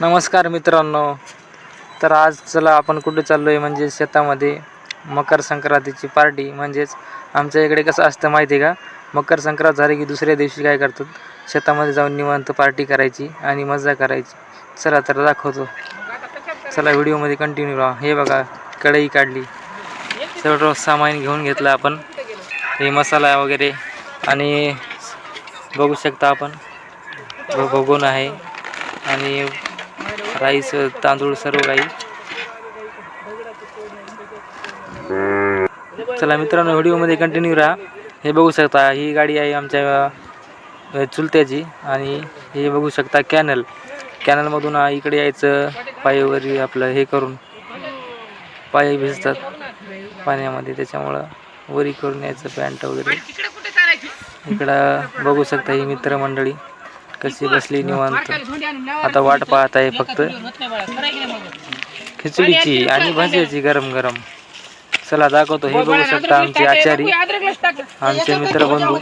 नमस्कार मित्रांनो. तर आज चला आपण कुठे चाललो आहे म्हणजे शेतामध्ये मकर संक्रांतीची पार्टी. म्हणजेच आमच्या इकडे कसं असतं माहिती आहे का? मकर संक्रांत झाली की दुसऱ्या दिवशी काय करतात? शेतामध्ये जाऊन निवांत पार्टी करायची आणि मजा करायची. चला तर दाखवतो. चला व्हिडिओमध्ये कंटिन्यू राहा. हे बघा कढई काढली. सर्व सामान घेऊन घेतलं आपण. हे मसाला वगैरे. आणि बघू शकता आपण. भ- भगोन आहे. आणि राईस तांदूळ सर्व काही. चला मित्रांनो व्हिडिओमध्ये कंटिन्यू राहा. हे बघू शकता ही गाडी आहे आमच्या चुलत्याची आणि हे बघू शकता कॅनल. कॅनलमधून इकडे यायचं पायवरी आपलं हे करून. पाय भिजतात पाण्यामध्ये त्याच्यामुळं वरी करून यायचं पॅन्ट वगैरे. इकडं बघू शकता ही मित्रमंडळी. कशी बसली निवांत? आता वाट पाहत आहे फक्त. खिचडीची आणि भाज्याची गरम गरम चला दाखवतो. हे बघू शकता आमचे आचारी आमचे मित्रबंधू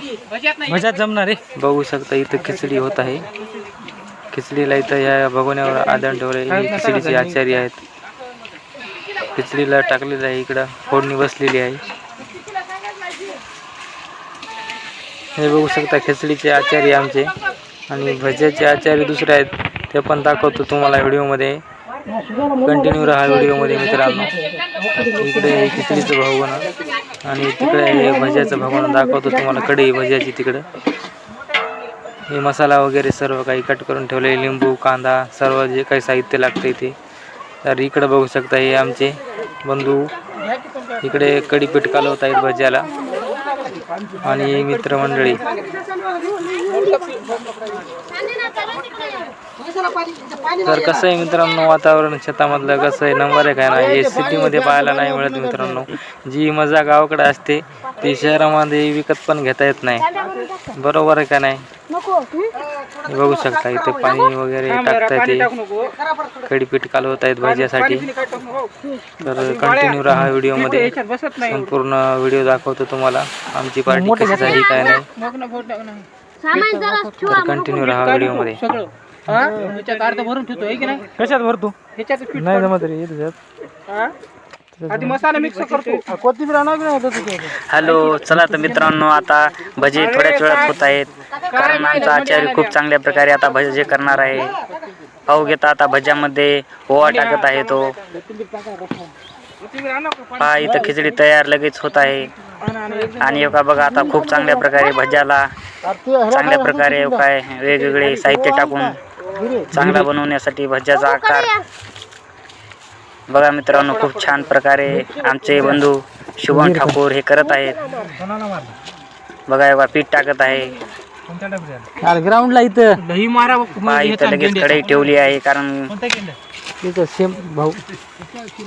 मजात जमणार आहे. बघू शकता इथं खिचडी होत आहे. खिचडीला इथं या भगोन्यावर आदण ठेवले. हे खिचडीचे आचारी आहेत. खिचडीला टाकलेलं आहे इकडं. फोडणी बसलेली आहे. हे बघू शकता खिचडीचे आचार्य आमचे. आणि भज्याचे आचार्य दुसरे आहेत ते पण दाखवतो तुम्हाला व्हिडिओमध्ये. कंटिन्यू राहा व्हिडिओमध्ये मित्रांनो. इकडे हे खिचडीचं भगवणं आणि तिकडे हे भज्याचं भगवणं दाखवतो तुम्हाला कढई भज्याची तिकडं. हे मसाला वगैरे सर्व काही कट करून ठेवले. लिंबू कांदा सर्व जे काही साहित्य लागतं ते तर इकडं बघू शकता हे आमचे बंधू. इकडे कढीपीठ कालवत आहेत भज्याला. आणि मित्रमंडळी. तर कसं आहे मित्रांनो वातावरण शेतामधलं कसं आहे नंबर आहे काय ना हे सिटीमध्ये पाहायला नाही मिळत मित्रांनो. जी मजा गावाकडे असते ती शहरामध्ये विकत पण घेता येत नाही. बरोबर आहे का नाही? हे बघू शकता इथे पाणी वगैरे टाकता येते. कडीपीठ कालवत आहेत भाज्यासाठी. तर कंटिन्यू राहा व्हिडिओमध्ये. संपूर्ण व्हिडिओ दाखवतो तुम्हाला. आमची पार्टी कशी झाली. काय नाही. तर कंटिन्यू राहा व्हिडिओमध्ये. ह्याच्यात अर्ध भरून ठेवतो आहे की नाही? कशात भरतो? ह्याच्यात पीठ नाही जमत रे त्याच्यात काढ. आधी मसाला मिक्स करतो. कोथिंबीर आणा की नाही होतं तुझ्या हॅलो चला तर मित्रांनो आता भजे थोड्याच वेळात होत आहेत. कारण आमचा आचार्य खूप चांगल्या प्रकारे आता भजे करणार आहे. पाहू घेता आता भज्यामध्ये ओवा टाकत आहे तो. कोथिंबीर आणा का? पहा इथं खिचडी तयार लगेच होत आहे. आणा, आणा. एक आणि एका बघा आता खूप चांगल्या प्रकारे भज्याला चांगल्या प्रकारे काय वेगवेगळे साहित्य टाकून चांगला बनवण्यासाठी भज्याचा आकार. बघा मित्रांनो खूप छान प्रकारे आमचे बंधू शुभम ठाकूर हे करत आहेत. बघा बघा पीठ टाकत आहे. ग्राउंडला इथं. लगेच कढई ठेवली आहे कारण सेम भाऊ.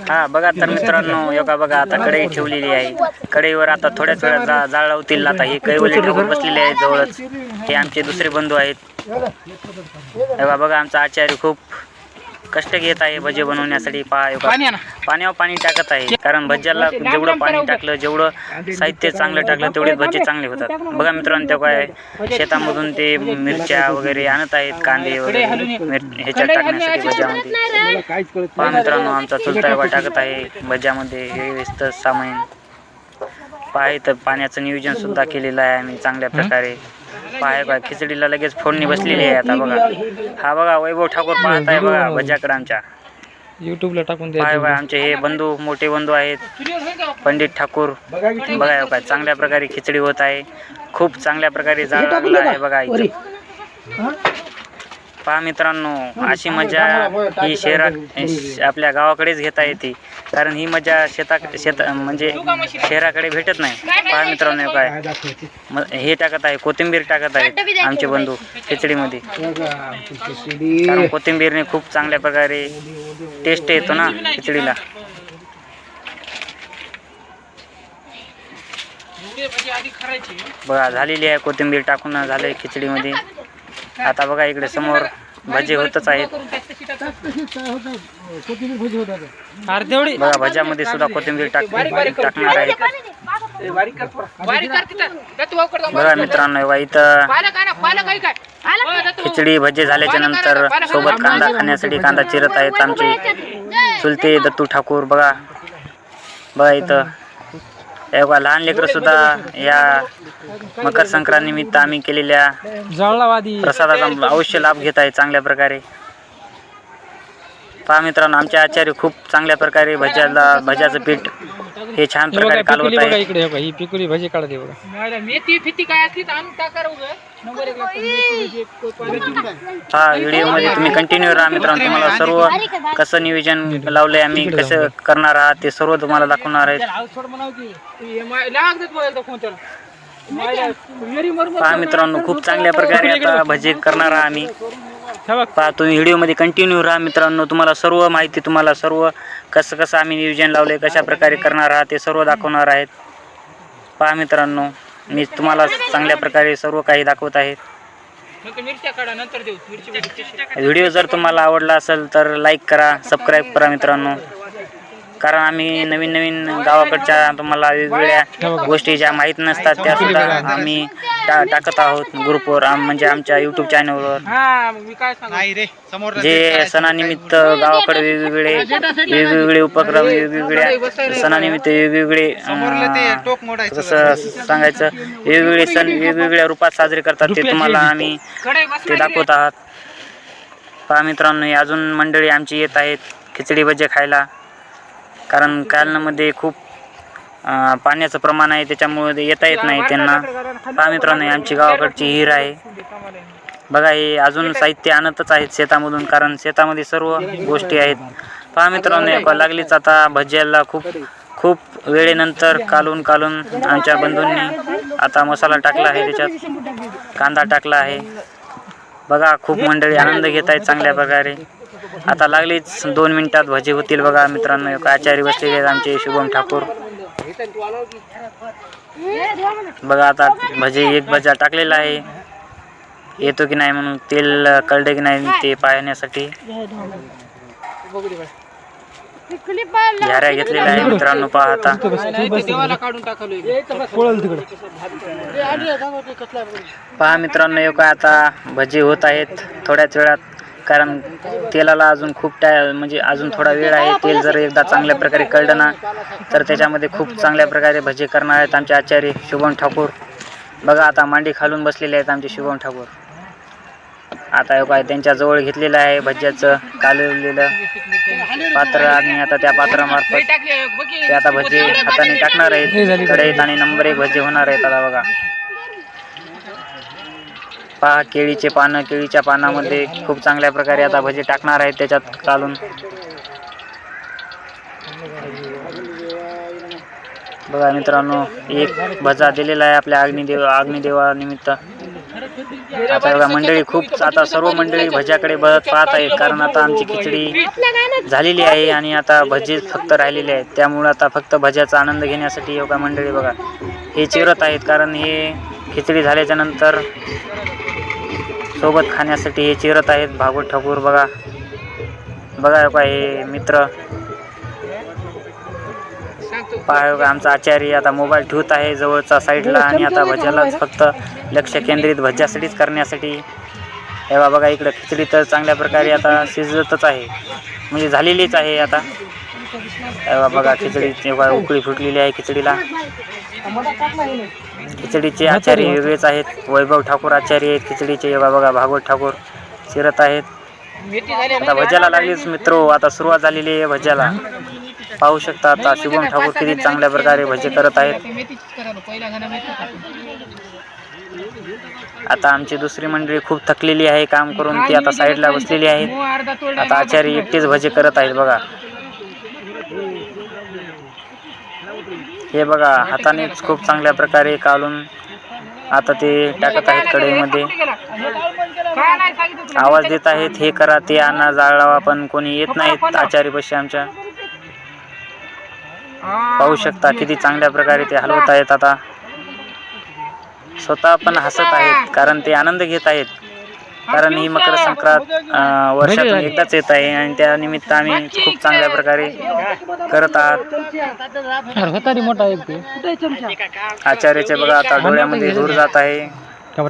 हा बघा तर मित्रांनो योगा बघा आता कढई ठेवलेली आहे. कढईवर आता थोड्याच वेळात जा जाळ लावतील. आता हे कैवली ठेवून बसलेले आहेत जवळच. हे आमचे दुसरे बंधू आहेत. योगा बघा आमचा आचार्य खूप कष्ट घेत आहे भजे बनवण्यासाठी पहा आणा. पाण्यावर पाणी टाकत आहे. कारण भज्याला जेवढं पाणी टाकलं जेवढं साहित्य चांगलं टाकलं तेवढे भजे चांगले होतात. बघा मित्रांनो तेव्हा काय शेतामधून ते मिरच्या वगैरे आणत आहेत कांदे वगैरे मिर- ह्याच्यात टाकण्यासाठी भज्यामध्ये पहा मित्रांनो आमचा चुलता टाकत आहे भज्यामध्ये हे व्यस्त सामान. पहा इथं पाण्याचं नियोजन सुद्धा केलेलं आहे आम्ही चांगल्या प्रकारे. पहा बघा खिचडीला लगेच फोडणी बसलेली आहे आता बघा. हा बघा वैभव ठाकूर पाहत आहे बघा भज्याकडे आमच्या युट्यूबला टाकून पाय बघा आमचे हे बंधू मोठे बंधू आहेत. पंडित ठाकूर बघा बघा चांगल्या प्रकारे खिचडी होत आहे. खूप चांगल्या प्रकारे जाळ लागला आहे बघा इथं. पहा मित्रांनो अशी मजा ही शहरात आपल्या गावाकडेच घेता येते. कारण ही मजा शेता शेत म्हणजे शहराकडे भेटत नाही. पहा मित्रांनो हे काय? हे टाकत आहे कोथिंबीर टाकत आहेत आमचे बंधू खिचडीमध्ये. कारण कोथिंबीरने खूप चांगल्या प्रकारे टेस्ट येतो ना खिचडीला. बघा झालेली आहे कोथिंबीर टाकून झालंय खिचडीमध्ये. आता बघा इकडे समोर भजे होतच आहेत. बघा भज्यामध्ये सुद्धा कोथिंबीर टाक टाकणार आहेत बघा मित्रांनो बघा इथं खिचडी भजी झाल्याच्यानंतर सोबत कांदा खाण्यासाठी कांदा चिरत आहेत आमचे. चुलते दत्तू ठाकूर बघा. बघा इथं. हे बघा लहान लेकरं सुद्धा या मकर संक्रांतीनिमित्त आम्ही केलेल्या जळलावादी प्रसादाचा अवश्य लाभ घेत आहे चांगल्या प्रकारे. पहा मित्रांनो आमचे आचार्य खूप चांगल्या प्रकारे भज्याला भज्याचं पीठ हे छान प्रकारे कालवत आहे इकडे बघा ही पिकुली भाजी काढते बघा मेथी फिती काय असली तर आणून टाका रे उगाच. नंबर एक लागतो. हा व्हिडिओमध्ये तुम्ही कंटिन्यू राहा मित्रांनो तुम्हाला सर्व कसं नियोजन लावलंय आम्ही कसं करणार आहात ते सर्व तुम्हाला दाखवणार आहेत सोड म्हणावं की. हे मा- लाग देत बघ एकदा फोन त्याला. मायला विहिरी मरमर पहा मित्रांनो खूप चांगल्या प्रकारे आता भजी करणार आहात आम्ही पहा तुम्ही व्हिडिओमध्ये कंटिन्यू राहा मित्रांनो. तुम्हाला सर्व माहिती तुम्हाला सर्व कसं कसं आम्ही नियोजन लावले कशा प्रकारे करणार आहात ते सर्व दाखवणार आहेत. पहा मित्रांनो मी तुम्हाला चांगल्या प्रकारे सर्व काही दाखवत आहे. व्हिडिओ जर तुम्हाला आवडला असेल तर लाईक करा सबस्क्राईब करा मित्रांनो. कारण आम्ही नवीन नवीन गावाकडच्या तुम्हाला वेगवेगळ्या गोष्टी ज्या माहीत नसतात त्या सुद्धा आम्ही टा टाकत आहोत ग्रुपवर आम- म्हणजे आमच्या यूट्यूब चॅनलवर हा मी काय सांगू? जे सणानिमित्त गावाकडे वेगवेगळे वेगवेगळे उपक्रम वेगवेगळ्या सणानिमित्त वेगवेगळे कसं सांगायचं वेगवेगळे सण वेगवेगळ्या रूपात साजरे करतात ते तुम्हाला आम्ही ते दाखवत आहात. पहा मित्रांनो हे अजून मंडळी आमची येत आहेत खिचडी भजे खायला. कारण कालनामध्ये खूप पाण्याचं प्रमाण आहे त्याच्यामुळे येता येत नाही त्यांना. पहा मित्रांनो आमची गावाकडची हिर आहे. बघा हे अजून साहित्य आणतच आहेत शेतामधून कारण शेतामध्ये सर्व गोष्टी आहेत. पहा मित्रांनो लागलीच आता भज्याला खूप खूप वेळेनंतर कालून कालून आमच्या बंधूंनी आता मसाला टाकला आहे त्याच्यात कांदा टाकला आहे. बघा खूप मंडळी आनंद घेत आहेत चांगल्या प्रकारे. आता लागलीच दोन मिनिटात भजी होतील बघा मित्रांनो एक आचारी बसलेले आहेत आमचे शुभम ठाकूर. बघा आता भजी एक भजा टाकलेला आहे. येतो की नाही म्हणून तेल कळलं की नाही ते पाहण्यासाठी. घ्याऱ्या घेतलेल्या आहे मित्रांनो पहा आता. पहा मित्रांनो हे काय आता भजी होत आहेत थोड्याच वेळात. कारण तेलाला अजून खूप टाय म्हणजे अजून थोडा वेळ आहे तेल जर एकदा चांगल्या प्रकारे कळलं ना तर त्याच्यामध्ये खूप चांगल्या प्रकारे भजे करणार आहेत आमचे आचार्य शुभम ठाकूर. बघा आता मांडी खालून बसलेले आहेत आमचे शुभम ठाकूर. आता हे काय त्यांच्या जवळ घेतलेलं आहे भज्याचं कालवलेलं पात्र आणि आता त्या पात्रामार्फत ते आता भजी हाताने टाकणार आहेत. कढईत आणि नंबर एक भजी होणार आहेत आता बघा. पहा केळीचे पानं केळीच्या पानामध्ये खूप चांगल्या प्रकारे आता भजी टाकणार आहेत त्याच्यात घालून. बघा मित्रांनो एक भजा दिलेला आहे आपल्या अग्निदेव अग्निदेवानिमित्त आता बघा मंडळी खूप आता सर्व मंडळी भज्याकडे बघत पाहत आहेत कारण आता आमची खिचडी झालेली आहे आणि आता भजी फक्त राहिलेले आहेत. त्यामुळे आता फक्त भज्याचा आनंद घेण्यासाठी योगा मंडळी बघा हे चिरत आहेत कारण हे खिचडी झाल्याच्यानंतर सोबत खाण्यासाठी हे चिरत आहेत. भागवत ठाकूर बघा. बघा का हे मित्र. पहा का आमचा आचार्य आता मोबाईल ठेवत आहे जवळचा साईडला आणि आता भज्यालाच फक्त लक्ष केंद्रित भज्यासाठीच करण्यासाठी. तेव्हा बघा इकडं खिचडी तर चांगल्या प्रकारे आता शिजतच आहे. म्हणजे झालेलीच आहे आता. तेव्हा बघा खिचडी तेव्हा उकळी फुटलेली आहे खिचडीला. खिचडीचे आचार्य वेगळेच आहेत. वैभव ठाकूर आचार्य आहेत. खिचडीचे बघा भागवत ठाकूर शिरत आहेत. आता भज्याला लागलीच मित्र. आता सुरुवात झालेली आहे भज्याला. पाहू शकता आता शुभम ठाकूर किती चांगल्या प्रकारे भजे करत आहेत. आता आमची दुसरी मंडळी खूप थकलेली आहे. काम करून ती आता साईडला बसलेली आहेत आता आचार्य एकटेच भजे करत आहेत बघा. हे बघा हातानेच खूप चांगल्या प्रकारे काढून आता ते टाकत आहेत कढईमध्ये. आवाज देत आहेत हे करा ते आणा जाळावा पण कोणी येत नाहीत आचारी बशी आमच्या. पाहू शकता किती चांगल्या प्रकारे ते हलवत आहेत आता. स्वतः पण हसत आहेत कारण ते आनंद घेत आहेत. कारण ही मकर संक्रांत वर्षातून एकदाच येत आहे आणि त्या निमित्त आम्ही खूप चांगल्या प्रकारे करत आहात. मोठा एक ते. आचार्याचे बघा आता डोळ्यामध्ये धूर जात आहे.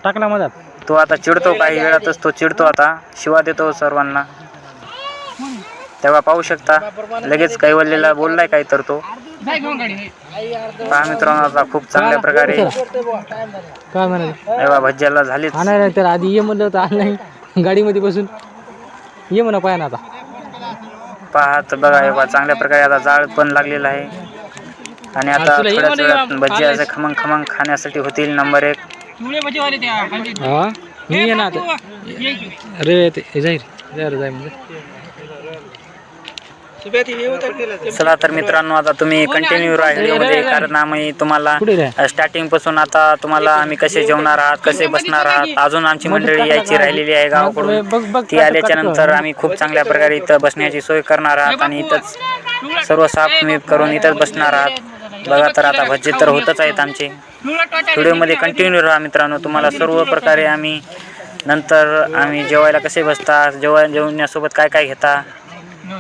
टाकला मधात? तो आता चिडतो काही वेळातच तो चिडतो आता. शिवा देतो सर्वांना. तेव्हा पाहू शकता. लगेच कैवल्यला बोललाय काय तर तो. पहा मित्रांनो आता खूप चांगल्या प्रकारे काय म्हणाले? तेव्हा भज्याला झालीच. आणायला तर आधी ये म्हणलं होतं नाही. गाडीमध्ये बसून. ये म्हणा पाय ना आता. पाहत बघा हे बघा, चांगल्या प्रकारे आता जाळ पण लागलेला आहे. आणि आता तुला हे थोड्याच वेळात या- भजी असे खमंग खमंग खाण्यासाठी होतील. नंबर एक. हा? मी ये ना आता. अरे ते जाईल जाईल म्हणजे चला तर मित्रांनो आता तुम्ही कंटिन्यू राहा व्हिडिओमध्ये कारण आम्ही तुम्हाला स्टार्टिंगपासून आता तुम्हाला आम्ही कसे जेवणार आहात कसे बसणार आहात अजून आमची मंडळी यायची राहिलेली आहे गावाकडून. ती आल्याच्यानंतर आम्ही खूप चांगल्या प्रकारे इथं बसण्याची सोय करणार आहात आणि इथंच सर्व साफमीप करून इथंच बसणार आहात. बघा तर आता भज्जे तर होतच आहेत आमचे. व्हिडिओमध्ये कंटिन्यू राहा मित्रांनो तुम्हाला सर्व प्रकारे आम्ही नंतर आम्ही जेवायला कसे बसता जेव्हा जेवण्यासोबत काय काय घेता?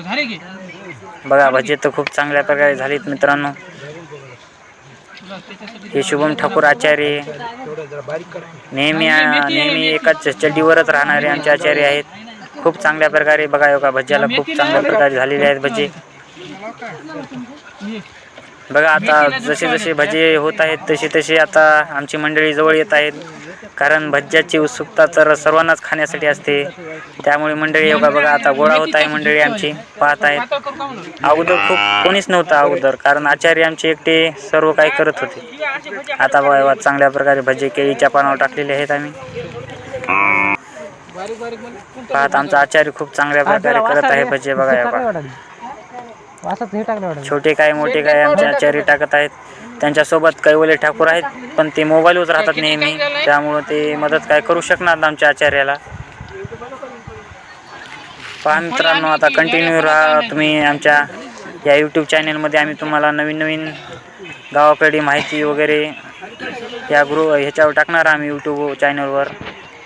झाले की? बघा भजे तर खूप चांगल्या प्रकारे झालीत मित्रांनो. हे शुभम ठाकूर आचार्य. नेहमी नेहमी एकाच चड्डीवरच राहणारे आमचे आचार्य आहेत. खूप चांगल्या प्रकारे बघा योगा भज्याला खूप चांगल्या प्रकारे झालेले आहेत भजे. बघा आता जसे जसे भजे होत आहेत तसे तसे आता आमची मंडळी जवळ येत आहेत. कारण भज्याची उत्सुकता तर सर्वांनाच खाण्यासाठी असते. त्यामुळे मंडळी योगा बघा आता गोळा होत आहे मंडळी आमची. पाहत आहेत. अगोदर खूप कोणीच नव्हतं अगोदर. कारण आचार्य आमचे एकटे सर्व काही करत होते. आता बघा चांगल्या प्रकारे भजे केळीच्या पानावर टाकलेले आहेत आम्ही. पाहत आमचा आचार्य खूप चांगल्या प्रकारे करत आहे भजे बघा. असंच हे टाकलं वाटत. छोटे काय मोठे काय आमचे आचार्य टाकत आहेत. त्यांच्यासोबत कैवले ठाकूर आहेत पण ते मोबाईलवर राहतात नेहमी. त्यामुळं ते मदत काय करू शकणार आमच्या आचार्याला? पहा मित्रांनो आता कंटिन्यू राहा तुम्ही आमच्या या यूट्यूब चॅनलमध्ये आम्ही तुम्हाला नवीन नवीन गावाकडे माहिती वगैरे या ग्रुप ह्याच्यावर टाकणार आम्ही यूट्यूब चॅनलवर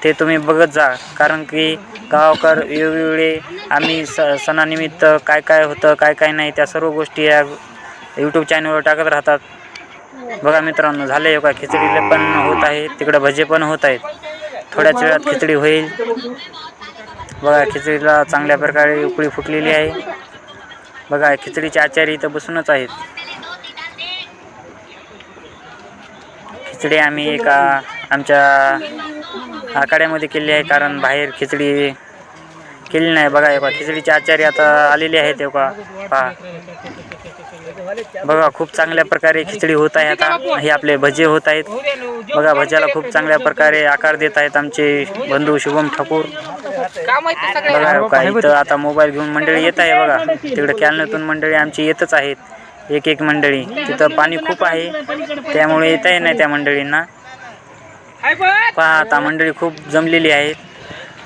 ते तुम्ही बघत जा. कारण की गावाकर वेगवेगळे आम्ही स सणानिमित्त काय काय होतं काय काय नाही त्या सर्व गोष्टी या यूट्यूब चॅनलवर टाकत राहतात. बघा मित्रांनो झाले का खिचडीला पण होत आहे तिकडं भजे पण होत आहेत. थोड्याच वेळात खिचडी होईल. बघा खिचडीला चांगल्या प्रकारे उकळी फुटलेली आहे. बघा खिचडीचे आचारी इथं बसूनच आहेत. खिचडी आम्ही एका आमच्या आखाड्यामध्ये केली आहे कारण बाहेर खिचडी केली नाही. बघा एका खिचडीचे आचार्य आता आलेले आहेत हे पहा बघा खूप चांगल्या प्रकारे खिचडी होत आहे आता. हे आपले भजे होत आहेत. बघा भज्याला खूप चांगल्या प्रकारे आकार देत आहेत आमचे बंधू शुभम ठाकूर. बघा इथं आता मोबाईल घेऊन मंडळी येत आहे बघा. तिकडे कॅलनेतून मंडळी आमची येतच आहेत. एक एक मंडळी. तिथं पाणी खूप आहे. त्यामुळे येता नाही त्या मंडळींना. पहा आता मंडळी खूप जमलेली आहेत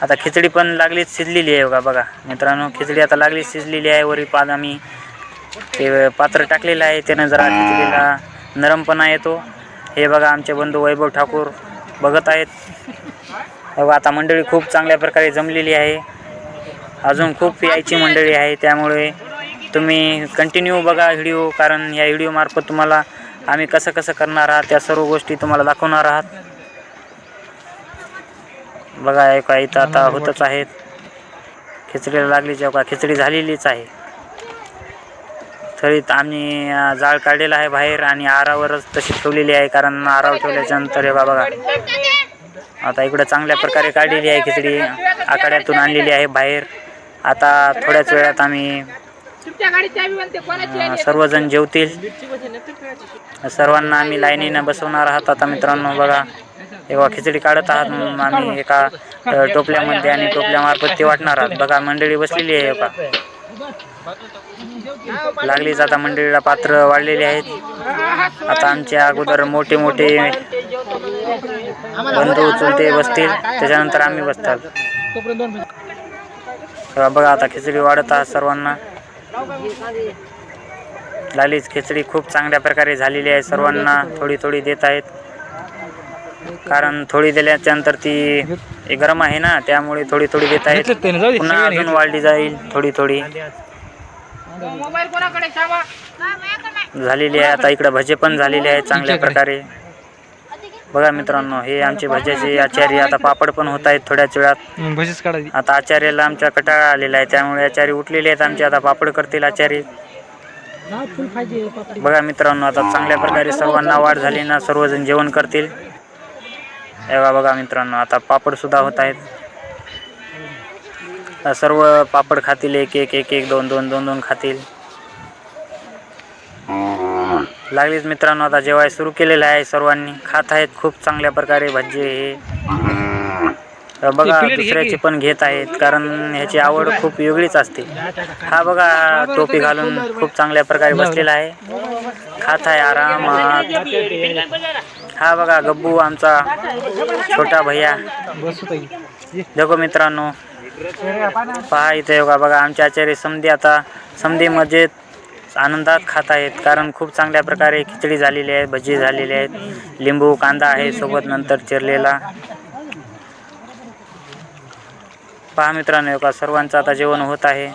आता खिचडी पण लागलीच शिजलेली आहे बघा बघा. मित्रांनो खिचडी आता लागलीच शिजलेली आहे. वरी पाद आम्ही ते पात्र टाकलेलं आहे. त्यानं जरा खिचडीला नरमपणा येतो. हे बघा आमचे बंधू वैभव ठाकूर बघत आहेत. बघा आता मंडळी खूप चांगल्या प्रकारे जमलेली आहे. अजून खूप यायची मंडळी आहे. त्यामुळे तुम्ही कंटिन्यू बघा व्हिडिओ कारण या व्हिडिओमार्फत तुम्हाला आम्ही कसं कसं करणार आहात त्या सर्व गोष्टी तुम्हाला दाखवणार आहात. बघा काय इथं आता होतच आहेत. खिचडीला लागली जेव्हा खिचडी झालेलीच आहे. तरीत आम्ही जाळ काढलेला आहे बाहेर आणि आरावरच तशी ठेवलेली आहे. कारण आराव ठेवल्याच्या नंतर हे बघा आता इकडं चांगल्या प्रकारे काढलेली आहे खिचडी. आखाड्यातून आणलेली आहे बाहेर. आता थोड्याच वेळात आम्ही सर्वजण जेवतील. सर्वांना आम्ही लाईनीनं बसवणार आहात. आता मित्रांनो बघा तेव्हा खिचडी काढत आहात म्हणून आम्ही एका टोपल्यामध्ये आणि टोपल्यामार्फत ते वाटणार आहात. बघा मंडळी बसलेली आहे का लागलीच आता मंडळीला पात्र वाढलेली आहेत. आता आमच्या अगोदर मोठे मोठे बंधू चुलते बसतील. त्याच्यानंतर आम्ही बसतात बघा आता खिचडी वाढत आहात सर्वांना. लागलीच खिचडी खूप चांगल्या प्रकारे झालेली आहे. सर्वांना थोडी थोडी देत आहेत. कारण थोडी दिल्याच्या नंतर ती हे गरम आहे ना त्यामुळे थोडी थोडी देत दे, पुन्हा अजून वाढली जाईल थोडी थोडी. मोबाईल कोणाकडे शामा झालेली आहे आता इकडे भजे पण झालेले आहेत चांगल्या प्रकारे. बघा मित्रांनो हे आमचे भज्याचे आचार्य आता पापड पण होत आहेत थोड्याच वेळात. हं, भजीच आता आचार्याला आमच्या कटाळा आलेला आहे त्यामुळे आचार्य उठलेले आहेत आमचे आता पापड करतील आचार्य बघा मित्रांनो आता चांगल्या प्रकारे सर्वांना वाढ झाली ना सर्वजण जेवण करतील. तेव्हा बघा मित्रांनो आता पापडसुद्धा होत आहेत. सर्व पापड खातील एक एक एक एक दोन दोन दोन दोन खातील. लागलीच मित्रांनो आता जेवाय सुरू केलेलं आहे सर्वांनी. खात आहेत खूप चांगल्या प्रकारे भज्जे हे. बघा. दुसऱ्याचे पण घेत आहेत कारण ह्याची आवड खूप वेगळीच असते. हा बघा टोपी घालून खूप चांगल्या प्रकारे बसलेला आहे. खात आहे आरामात. हा बघा गब्बू आमचा छोटा भैया. देखो मित्रांनो पहा इथे बघा बघा आमचे आचार्य समधी आता समधी मजेत आनंदात खात आहेत कारण खूप चांगल्या प्रकारे खिचडी झालेली आहे भजी झालेली आहेत लिंबू कांदा आहे सोबत नंतर चिरलेला. पहा मित्रांनो का सर्वांचं आता जेवण होत आहे.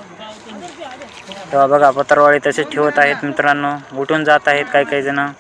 तेव्हा बघा पत्रवाळी तसेच ठेवत आहेत मित्रांनो. उठून जात आहेत काही काही जणं.